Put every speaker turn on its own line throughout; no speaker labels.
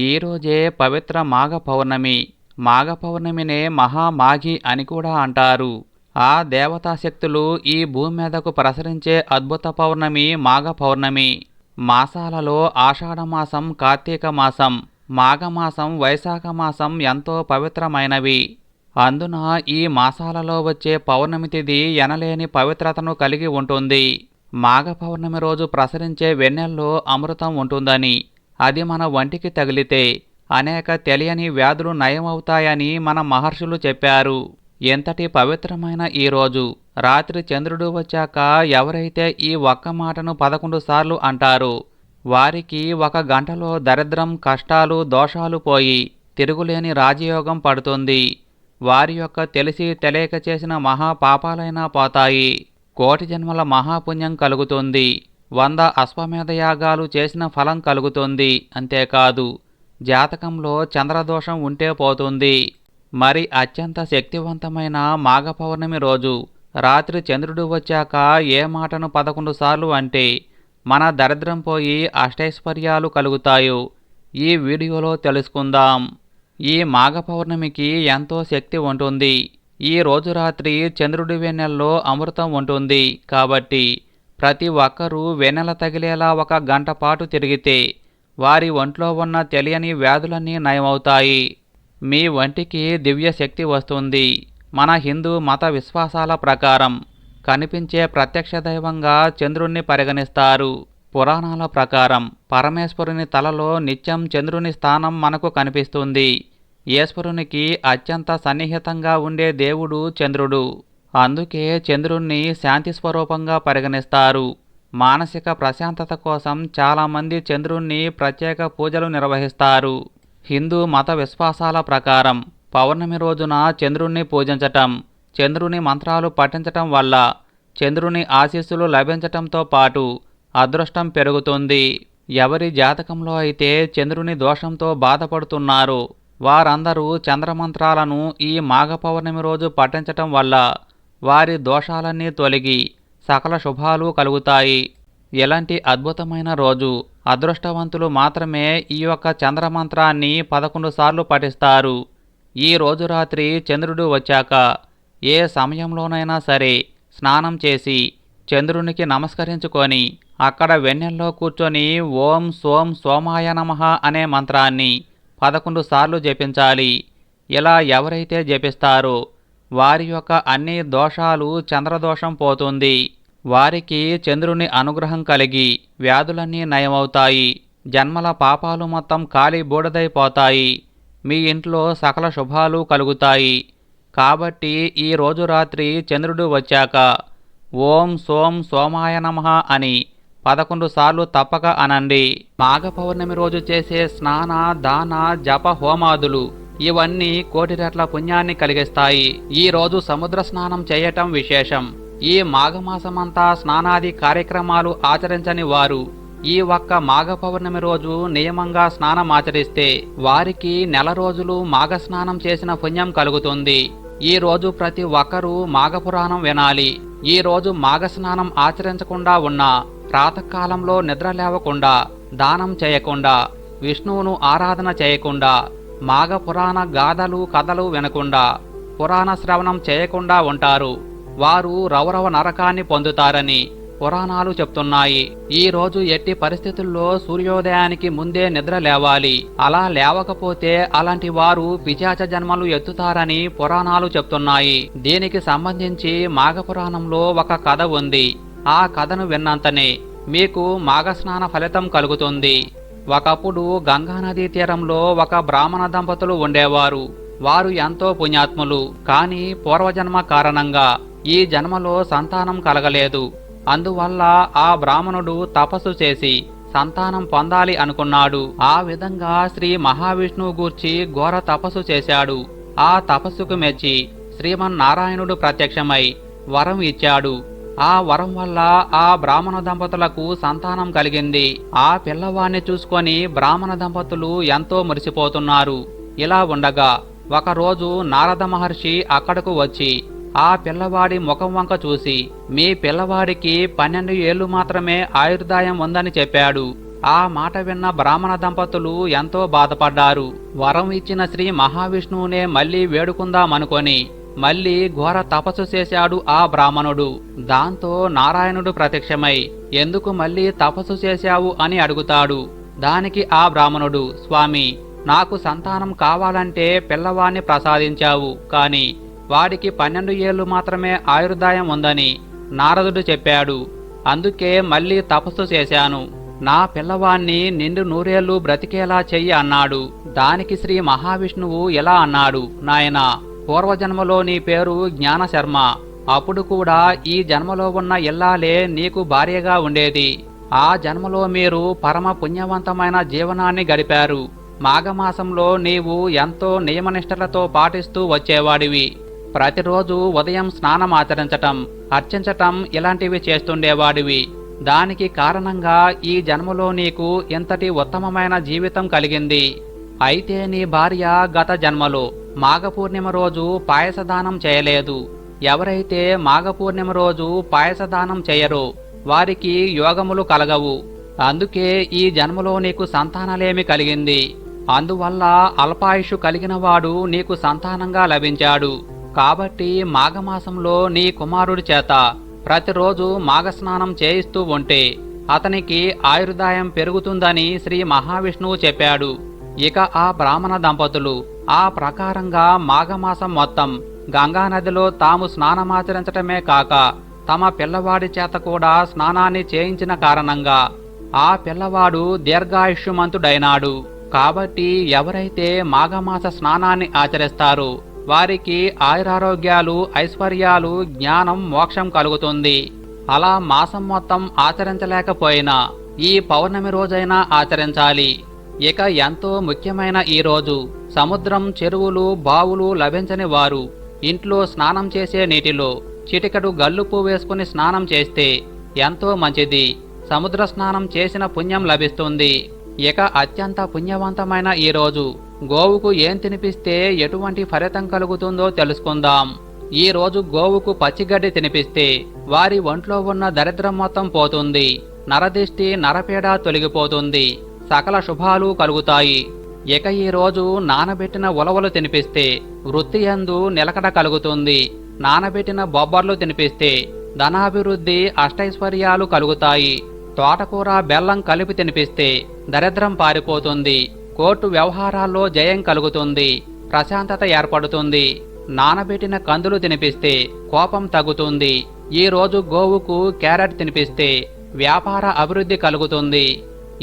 ఈరోజే పవిత్ర మాఘ పౌర్ణమి. మాఘ పౌర్ణమినే మహామాఘి అని కూడా అంటారు. ఆ దేవతా శక్తులు ఈ భూమి మీదకు ప్రసరించే అద్భుత పౌర్ణమి మాఘ పౌర్ణమి. మాసాలలో ఆషాఢమాసం కార్తీక మాసం మాఘమాసం వైశాఖ మాసం ఎంతో పవిత్రమైనవి. అందున ఈ మాసాలలో వచ్చే పౌర్ణమి తిథి ఎనలేని పవిత్రతను కలిగి ఉంటుంది. మాఘ పౌర్ణమి రోజు ప్రసరించే వెన్నెల్లో అమృతం ఉంటుందని. అది మన వంటికి తగిలితే అనేక తెలియని వ్యాధులు నయమవుతాయని మన మహర్షులు చెప్పారు. ఎంతటి పవిత్రమైన ఈ రోజు. రాత్రి చంద్రుడు వచ్చాక ఎవరైతే ఈ ఒక్క మాటను పదకొండు సార్లు అంటారు వారికి ఒక గంటలో దరిద్రం కష్టాలు దోషాలు పోయి తిరుగులేని రాజయోగం పడుతుంది. వారి యొక్క తెలిసి తెలియక చేసిన మహాపాపాలైనా పోతాయి. కోటి జన్మల మహాపుణ్యం కలుగుతుంది. వంద అశ్వమేధ యాగాలు చేసిన ఫలం కలుగుతుంది. అంతేకాదు జాతకంలో చంద్రదోషం ఉంటే పోతుంది. మరి అత్యంత శక్తివంతమైన మాఘ పౌర్ణమి రోజు రాత్రి చంద్రుడు వచ్చాక ఏ మాటను పదకొండు సార్లు అంటే మన దరిద్రం పోయి అష్టైశ్వర్యాలు కలుగుతాయో ఈ వీడియోలో తెలుసుకుందాం. ఈ మాఘ పౌర్ణమికి ఎంతో శక్తి ఉంటుంది. ఈ రోజు రాత్రి చంద్రుడి వెన్నెల్లో అమృతం ఉంటుంది. కాబట్టి ప్రతి ఒక్కరూ వెన్నెల తగిలేలా ఒక గంట పాటు తిరిగితే వారి ఒంట్లో ఉన్న తెలియని వ్యాధులన్నీ నయమవుతాయి. మీ వంటికి దివ్య శక్తి వస్తుంది. మన హిందూ మత విశ్వాసాల ప్రకారం కనిపించే ప్రత్యక్ష దైవంగా చంద్రుణ్ణి పరిగణిస్తారు. పురాణాల ప్రకారం పరమేశ్వరుని తలలో నిత్యం చంద్రుని స్థానం మనకు కనిపిస్తుంది. ఈశ్వరునికి అత్యంత సన్నిహితంగా ఉండే దేవుడు చంద్రుడు. అందుకే చంద్రుణ్ణి శాంతి స్వరూపంగా పరిగణిస్తారు. మానసిక ప్రశాంతత కోసం చాలామంది చంద్రుణ్ణి ప్రత్యేక పూజలు నిర్వహిస్తారు. హిందూ మత విశ్వాసాల ప్రకారం పౌర్ణమి రోజున చంద్రుణ్ణి పూజించటం చంద్రుని మంత్రాలు పఠించటం వల్ల చంద్రుని ఆశీస్సులు లభించటంతో పాటు అదృష్టం పెరుగుతుంది. ఎవరి జాతకంలో అయితే చంద్రుని దోషంతో బాధపడుతున్నారో వారందరూ చంద్రమంత్రాలను ఈ మాఘ పౌర్ణమి రోజు పఠించటం వల్ల వారి దోషాలన్నీ తొలగి సకల శుభాలు కలుగుతాయి. ఎలాంటి అద్భుతమైన రోజు. అదృష్టవంతులు మాత్రమే ఈ యొక్క చంద్రమంత్రాన్ని పదకొండు సార్లు పఠిస్తారు. ఈ రోజు రాత్రి చంద్రుడు వచ్చాక ఏ సమయంలోనైనా సరే స్నానం చేసి చంద్రునికి నమస్కరించుకొని అక్కడ వెన్నెల్లో కూర్చొని ఓం సోం సోమాయ నమ అనే మంత్రాన్ని పదకొండు సార్లు జపించాలి. ఇలా ఎవరైతే జపిస్తారో వారి యొక్క అన్ని దోషాలు చంద్రదోషం పోతుంది. వారికి చంద్రుని అనుగ్రహం కలిగి వ్యాధులన్నీ నయమవుతాయి. జన్మల పాపాలు మొత్తం కాలి బూడదైపోతాయి. మీ ఇంట్లో సకల శుభాలు కలుగుతాయి. కాబట్టి ఈ రోజు రాత్రి చంద్రుడు వచ్చాక ఓం సోం సోమాయ నమ అని పదకొండు సార్లు తప్పక అనండి. మాఘ పౌర్ణమి రోజు చేసే స్నాన దాన జప హోమాదులు ఇవన్నీ కోటి రెట్ల పుణ్యాన్ని కలిగిస్తాయి. ఈ రోజు సముద్ర స్నానం చేయటం విశేషం. ఈ మాఘమాసమంతా స్నానాది కార్యక్రమాలు ఆచరించని వారు ఈ ఒక్క మాఘ పౌర్ణమి రోజు నియమంగా స్నానం ఆచరిస్తే వారికి నెల రోజులు మాఘ స్నానం చేసిన పుణ్యం కలుగుతుంది. ఈ రోజు ప్రతి ఒక్కరూ మాఘపురాణం వినాలి. ఈ రోజు మాఘ స్నానం ఆచరించకుండా ఉన్న ప్రాతకాలంలో నిద్ర లేవకుండా దానం చేయకుండా విష్ణువును ఆరాధన చేయకుండా మాఘ పురాణ గాథలు కథలు వినకుండా పురాణ శ్రవణం చేయకుండా ఉంటారు. వారు రౌరవ నరకాన్ని పొందుతారని పురాణాలు చెప్తున్నాయి. ఈ రోజు ఎట్టి పరిస్థితుల్లో సూర్యోదయానికి ముందే నిద్ర లేవాలి. అలా లేవకపోతే అలాంటి వారు పిచాచ జన్మలు ఎత్తుతారని పురాణాలు చెప్తున్నాయి. దీనికి సంబంధించి మాఘపురాణంలో ఒక కథ ఉంది. ఆ కథను విన్నంతనే మీకు మాఘస్నాన ఫలితం కలుగుతుంది. ఒకప్పుడు గంగానదీ తీరంలో ఒక బ్రాహ్మణ దంపతులు ఉండేవారు. వారు ఎంతో పుణ్యాత్ములు. కానీ పూర్వజన్మ కారణంగా ఈ జన్మలో సంతానం కలగలేదు. అందువల్ల ఆ బ్రాహ్మణుడు తపస్సు చేసి సంతానం పొందాలి అనుకున్నాడు. ఆ విధంగా శ్రీ మహావిష్ణువు గూర్చి ఘోర తపస్సు చేశాడు. ఆ తపస్సుకు మెచ్చి శ్రీమన్నారాయణుడు ప్రత్యక్షమై వరం ఇచ్చాడు. ఆ వరం వల్ల ఆ బ్రాహ్మణ దంపతులకు సంతానం కలిగింది. ఆ పిల్లవాణ్ణి చూసుకొని బ్రాహ్మణ దంపతులు ఎంతో మురిసిపోతున్నారు. ఇలా ఉండగా ఒకరోజు నారద మహర్షి అక్కడకు వచ్చి ఆ పిల్లవాడి ముఖం వంక చూసి మీ పిల్లవాడికి పన్నెండు ఏళ్ళు మాత్రమే ఆయుర్దాయం ఉందని చెప్పాడు. ఆ మాట విన్న బ్రాహ్మణ దంపతులు ఎంతో బాధపడ్డారు. వరం ఇచ్చిన శ్రీ మహావిష్ణువునే మళ్ళీ వేడుకుందామనుకొని మళ్ళీ ఘోర తపస్సు చేశాడు ఆ బ్రాహ్మణుడు. దాంతో నారాయణుడు ప్రత్యక్షమై ఎందుకు మళ్ళీ తపస్సు చేశావు? అని అడుగుతాడు. దానికి ఆ బ్రాహ్మణుడు స్వామి నాకు సంతానం కావాలంటే పిల్లవాణ్ణి ప్రసాదించావు కాని వాడికి పన్నెండు ఏళ్ళు మాత్రమే ఆయుర్దాయం ఉందని నారదుడు చెప్పాడు. అందుకే మళ్ళీ తపస్సు చేశాను. నా పిల్లవాణ్ణి నిండు నూరేళ్ళు బ్రతికేలా చెయ్యి అన్నాడు. దానికి శ్రీ మహావిష్ణువు ఎలా అన్నాడు నాయనా పూర్వజన్మలో నీ పేరు జ్ఞానశర్మ. అప్పుడు కూడా ఈ జన్మలో ఉన్న ఇల్లాలే నీకు భార్యగా ఉండేది. ఆ జన్మలో మీరు పరమ పుణ్యవంతమైన జీవనాన్ని గడిపారు. మాఘమాసంలో నీవు ఎంతో నియమనిష్టలతో పాటిస్తూ వచ్చేవాడివి. ప్రతిరోజు ఉదయం స్నానం ఆచరించటం అర్చించటం ఇలాంటివి చేస్తుండేవాడివి. దానికి కారణంగా ఈ జన్మలో నీకు ఇంతటి ఉత్తమమైన జీవితం కలిగింది. అయితే నీ భార్య గత జన్మలో మాఘపూర్ణిమ రోజు పాయసదానం చేయలేదు. ఎవరైతే మాఘపూర్ణిమ రోజు పాయసదానం చేయరో వారికి యోగములు కలగవు. అందుకే ఈ జన్మలో నీకు సంతానలేమి కలిగింది. అందువల్ల అల్పాయుషు కలిగిన వాడు నీకు సంతానంగా లభించాడు. కాబట్టి మాఘమాసంలో నీ కుమారుడి చేత ప్రతిరోజు మాఘస్నానం చేయిస్తూ ఉంటే అతనికి ఆయుర్దాయం పెరుగుతుందని శ్రీ మహావిష్ణువు చెప్పాడు. ఇక ఆ బ్రాహ్మణ దంపతులు ఆ ప్రకారంగా మాఘమాసం మొత్తం గంగానదిలో తాము స్నానమాచరించటమే కాక తమ పిల్లవాడి చేత కూడా స్నానాన్ని చేయించిన కారణంగా ఆ పిల్లవాడు దీర్ఘాయుష్యమంతుడైనాడు. కాబట్టి ఎవరైతే మాఘమాస స్నానాన్ని ఆచరిస్తారు వారికి ఆయురారోగ్యాలు ఐశ్వర్యాలు జ్ఞానం మోక్షం కలుగుతుంది. అలా మాసం మొత్తం ఆచరించలేకపోయినా ఈ పౌర్ణమి రోజైనా ఆచరించాలి. ఇక ఎంతో ముఖ్యమైన ఈ రోజు. సముద్రం చెరువులు బావులు లభించని వారు. ఇంట్లో స్నానం చేసే నీటిలో చిటికడు గల్లుపు వేసుకుని స్నానం చేస్తే ఎంతో మంచిది. సముద్ర స్నానం చేసిన పుణ్యం లభిస్తుంది. ఇక అత్యంత పుణ్యవంతమైన ఈ రోజు. గోవుకు ఏం తినిపిస్తే ఎటువంటి ఫలితం కలుగుతుందో తెలుసుకుందాం. ఈ రోజు గోవుకు పచ్చిగడ్డి తినిపిస్తే వారి ఒంట్లో ఉన్న దరిద్రం మొత్తం పోతుంది. నరదిష్టి నరపీడ తొలగిపోతుంది. సకల శుభాలు కలుగుతాయి. ఇక ఈ రోజు నానబెట్టిన ఉలవలు తినిపిస్తే వృత్తి యందు నిలకడ కలుగుతుంది. నానబెట్టిన బొబ్బర్లు తినిపిస్తే ధనాభివృద్ధి అష్టైశ్వర్యాలు కలుగుతాయి. తోటకూర బెల్లం కలిపి తినిపిస్తే దరిద్రం పారిపోతుంది. కోర్టు వ్యవహారాల్లో జయం కలుగుతుంది. ప్రశాంతత ఏర్పడుతుంది. నానబెట్టిన కందులు తినిపిస్తే కోపం తగ్గుతుంది. ఈరోజు గోవుకు క్యారెట్ తినిపిస్తే వ్యాపార అభివృద్ధి కలుగుతుంది.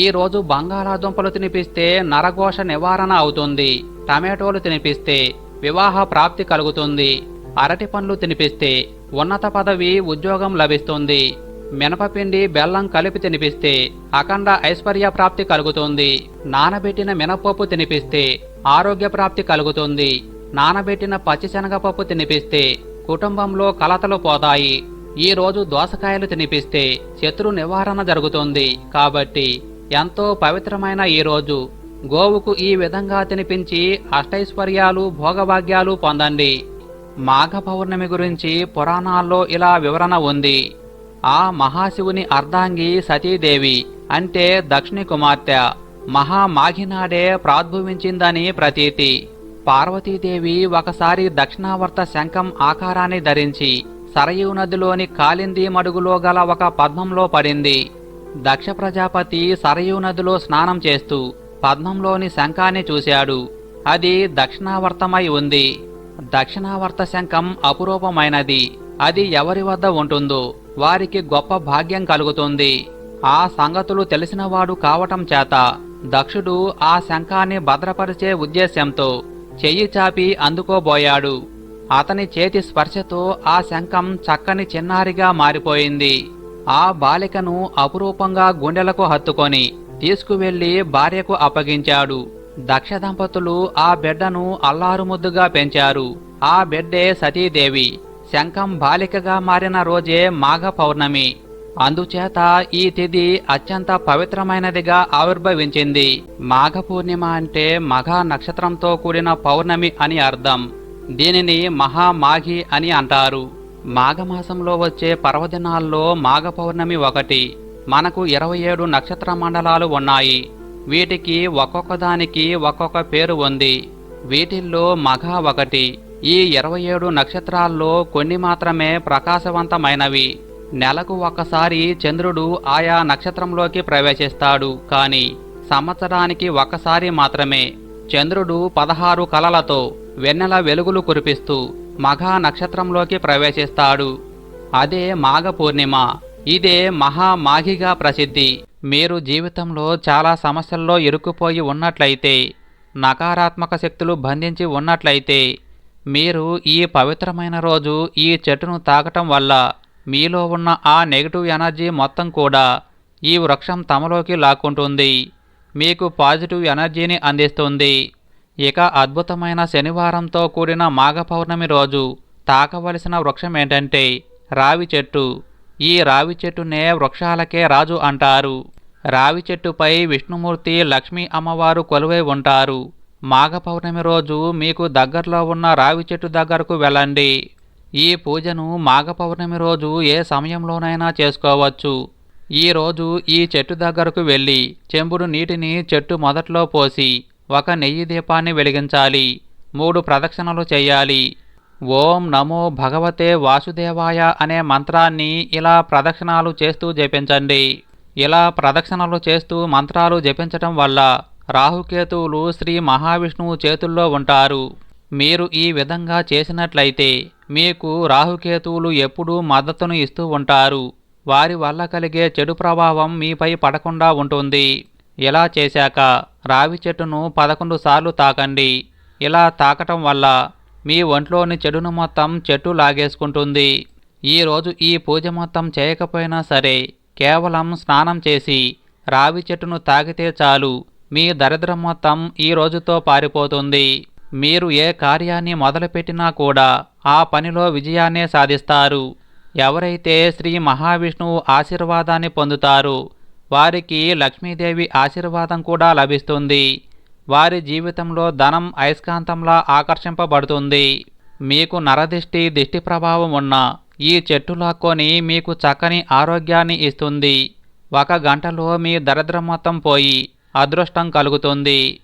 ఈరోజు బంగాళాదుంపలు తినిపిస్తే నరఘోష నివారణ అవుతుంది. టమాటోలు తినిపిస్తే వివాహ ప్రాప్తి కలుగుతుంది. అరటి పండ్లు తినిపిస్తే ఉన్నత పదవి ఉద్యోగం లభిస్తుంది. మినపపిండి బెల్లం కలిపి తినిపిస్తే అఖండ ఐశ్వర్య ప్రాప్తి కలుగుతుంది. నానబెట్టిన మినపప్పు తినిపిస్తే ఆరోగ్య ప్రాప్తి కలుగుతుంది. నానబెట్టిన పచ్చిశనగపప్పు తినిపిస్తే కుటుంబంలో కలతలు పోతాయి. ఈ రోజు దోసకాయలు తినిపిస్తే శత్రు నివారణ జరుగుతుంది. కాబట్టి ఎంతో పవిత్రమైన ఈ రోజు. గోవుకు ఈ విధంగా తినిపించి అష్టైశ్వర్యాలు భోగభాగ్యాలు పొందండి. మాఘ పౌర్ణమి గురించి పురాణాల్లో ఇలా వివరణ ఉంది. ఆ మహాశివుని అర్ధాంగి సతీదేవి అంటే దక్షిణి కుమార్తె మహామాఘినాడే ప్రాద్భువించిందని ప్రతీతి. పార్వతీదేవి ఒకసారి దక్షిణావర్త శంఖం ఆకారాన్ని ధరించి సరయూ నదిలోని కాలింది మడుగులో గల ఒక పద్మంలో పడింది. దక్ష ప్రజాపతి సరయూ నదిలో స్నానం చేస్తూ పద్మంలోని శంఖాన్ని చూశాడు. అది దక్షిణావర్తమై ఉంది. దక్షిణావర్త శంఖం అపురూపమైనది. అది ఎవరి వద్ద ఉంటుందో వారికి గొప్ప భాగ్యం కలుగుతుంది. ఆ సంగతులు తెలిసినవాడు కావటం చేత దక్షుడు ఆ శంఖాన్ని భద్రపరిచే ఉద్దేశ్యంతో చెయ్యి చాపి అందుకోబోయాడు. అతని చేతి స్పర్శతో ఆ శంఖం చక్కని చిన్నారిగా మారిపోయింది. ఆ బాలికను అపురూపంగా గుండెలకు హత్తుకొని తీసుకువెళ్ళి భార్యకు అప్పగించాడు. దక్ష దంపతులు ఆ బిడ్డను అల్లారుముద్దుగా పెంచారు. ఆ బిడ్డే సతీదేవి. శంఖం బాలికగా మారిన రోజే మాఘ పౌర్ణమి. అందుచేత ఈ తిథి అత్యంత పవిత్రమైనదిగా ఆవిర్భవించింది. మాఘ పూర్ణిమ అంటే మఘ నక్షత్రంతో కూడిన పౌర్ణమి అని అర్థం. దీనిని మహామాఘి అని అంటారు. మాఘమాసంలో వచ్చే పర్వదినాల్లో మాఘ పౌర్ణమి ఒకటి. మనకు ఇరవై ఏడు నక్షత్ర మండలాలు ఉన్నాయి. వీటికి ఒక్కొక్క దానికి ఒక్కొక్క పేరు ఉంది. వీటిల్లో మఘ ఒకటి. ఈ ఇరవై ఏడు నక్షత్రాల్లో కొన్ని మాత్రమే ప్రకాశవంతమైనవి. నెలకు ఒకసారి చంద్రుడు ఆయా నక్షత్రంలోకి ప్రవేశిస్తాడు. కానీ సంవత్సరానికి ఒకసారి మాత్రమే. చంద్రుడు పదహారు కలలతో వెన్నెల వెలుగులు కురిపిస్తూ మఘా నక్షత్రంలోకి ప్రవేశిస్తాడు. అదే మాఘ పూర్ణిమ. ఇదే మహామాఘిగా ప్రసిద్ధి. మీరు జీవితంలో చాలా సమస్యల్లో ఇరుక్కుపోయి ఉన్నట్లయితే నకారాత్మక శక్తులు బంధించి ఉన్నట్లయితే మీరు ఈ పవిత్రమైన రోజు ఈ చెట్టును తాకటం వల్ల మీలో ఉన్న ఆ నెగిటివ్ ఎనర్జీ మొత్తం కూడా ఈ వృక్షం తమలోకి లాక్కుంటుంది. మీకు పాజిటివ్ ఎనర్జీని అందిస్తుంది. ఇక అద్భుతమైన శనివారంతో కూడిన మాఘ పౌర్ణమి రోజు తాకవలసిన వృక్షం ఏంటంటే రావి చెట్టు. ఈ రావి చెట్టునే వృక్షాలకే రాజు అంటారు. రావి చెట్టుపై విష్ణుమూర్తి లక్ష్మీ అమ్మవారు కొలువై ఉంటారు. మాఘ పౌర్ణమి రోజు మీకు దగ్గరలో ఉన్న రావి చెట్టు దగ్గరకు వెళ్ళండి. ఈ పూజను మాఘ పౌర్ణమి రోజు ఏ సమయంలోనైనా చేసుకోవచ్చు. ఈ రోజు ఈ చెట్టు దగ్గరకు వెళ్ళి చెంబుడు నీటిని చెట్టు మొదట్లో పోసి ఒక నెయ్యి దీపాన్ని వెలిగించాలి. మూడు ప్రదక్షిణలు చేయాలి. ఓం నమో భగవతే వాసుదేవాయ అనే మంత్రాన్ని ఇలా ప్రదక్షిణాలు చేస్తూ జపించండి. ఇలా ప్రదక్షిణలు చేస్తూ మంత్రాలు జపించటం వల్ల రాహుకేతువులు శ్రీ మహావిష్ణువు చేతుల్లో ఉంటారు. మీరు ఈ విధంగా చేసినట్లయితే మీకు రాహుకేతువులు ఎప్పుడూ మద్దతును ఇస్తూ ఉంటారు. వారి వల్ల కలిగే చెడు ప్రభావం మీపై పడకుండా ఉంటుంది. ఇలా చేశాక రావి చెట్టును పదకొండు సార్లు తాకండి. ఇలా తాకటం వల్ల మీ ఒంట్లోని చెడును మొత్తం చెట్టు లాగేసుకుంటుంది. ఈరోజు ఈ పూజ మొత్తం చేయకపోయినా సరే కేవలం స్నానం చేసి రావి చెట్టును తాకితే చాలు. మీ దరిద్రం మొత్తం ఈ రోజుతో పారిపోతుంది. మీరు ఏ కార్యాన్ని మొదలుపెట్టినా కూడా ఆ పనిలో విజయాన్నే సాధిస్తారు. ఎవరైతే శ్రీ మహావిష్ణువు ఆశీర్వాదాన్ని పొందుతారో వారికి లక్ష్మీదేవి ఆశీర్వాదం కూడా లభిస్తుంది. వారి జీవితంలో ధనం అయస్కాంతంలా ఆకర్షింపబడుతుంది. మీకు నరదిష్టి దిష్టి ప్రభావం ఉన్న ఈ చెట్టు లాక్కొని మీకు చక్కని ఆరోగ్యాన్ని ఇస్తుంది. ఒక గంటలో మీ దరిద్రం మొత్తం పోయి అదృష్టం కలుగుతుంది.